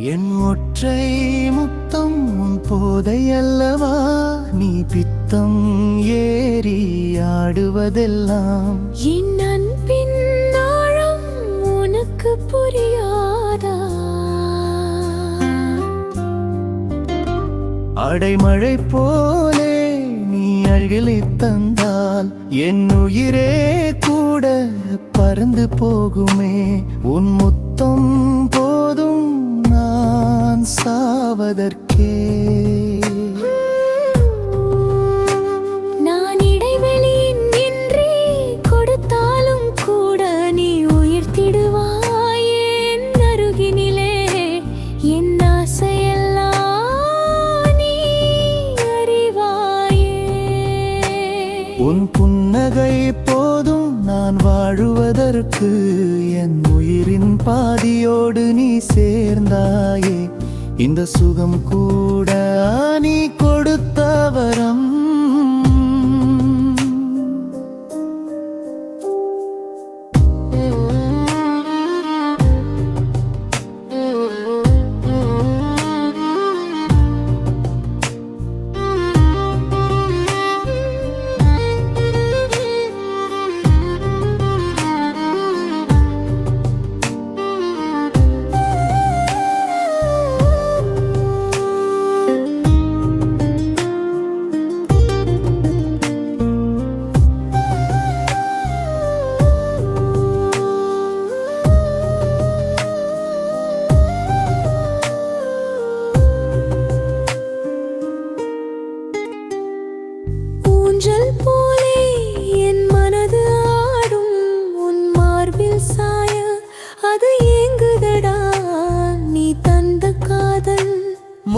என் ஒற்றை முத்தம் உன் போதை அல்லவா நீ பித்தம் ஏறி ஆடுவதெல்லாம். என் அன்பின் ஆழம் உனக்கு புரியாதா? அடைமழை போலே நீ அழகிலை தந்தால் என் உயிரே கூட பறந்து போகுமே. உன் முத்தம் போ நான் சாவதற்கே. நான் இடைவெளியின்றி கொடுத்தாலும் கூட நீ உயிர்த்திடுவாய் என் அருகினிலே. என் ஆசையெல்லாம் நீ அறிவாயே. உன் புன்னகை போதும் நான் வாழுவதற்கு என் உயிரின் பாதியோடு நீ சேர்ந்தாயே. இந்த சுகம் கூட நீ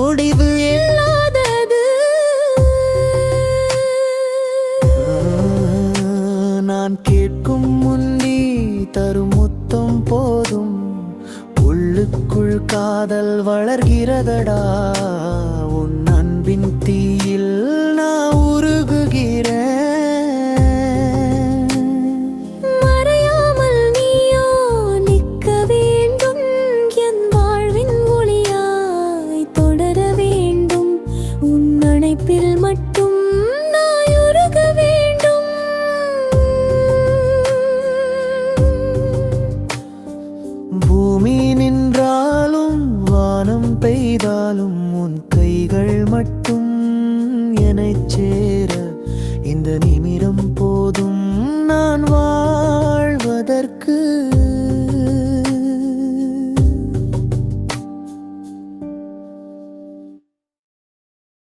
முடிவு இல்லாதது. நான் கேட்கும் முன்னி தரும் முத்தம் போதும். உள்ளுக்குள் காதல் வளர்கிறதடா. நிமிடம் போதும்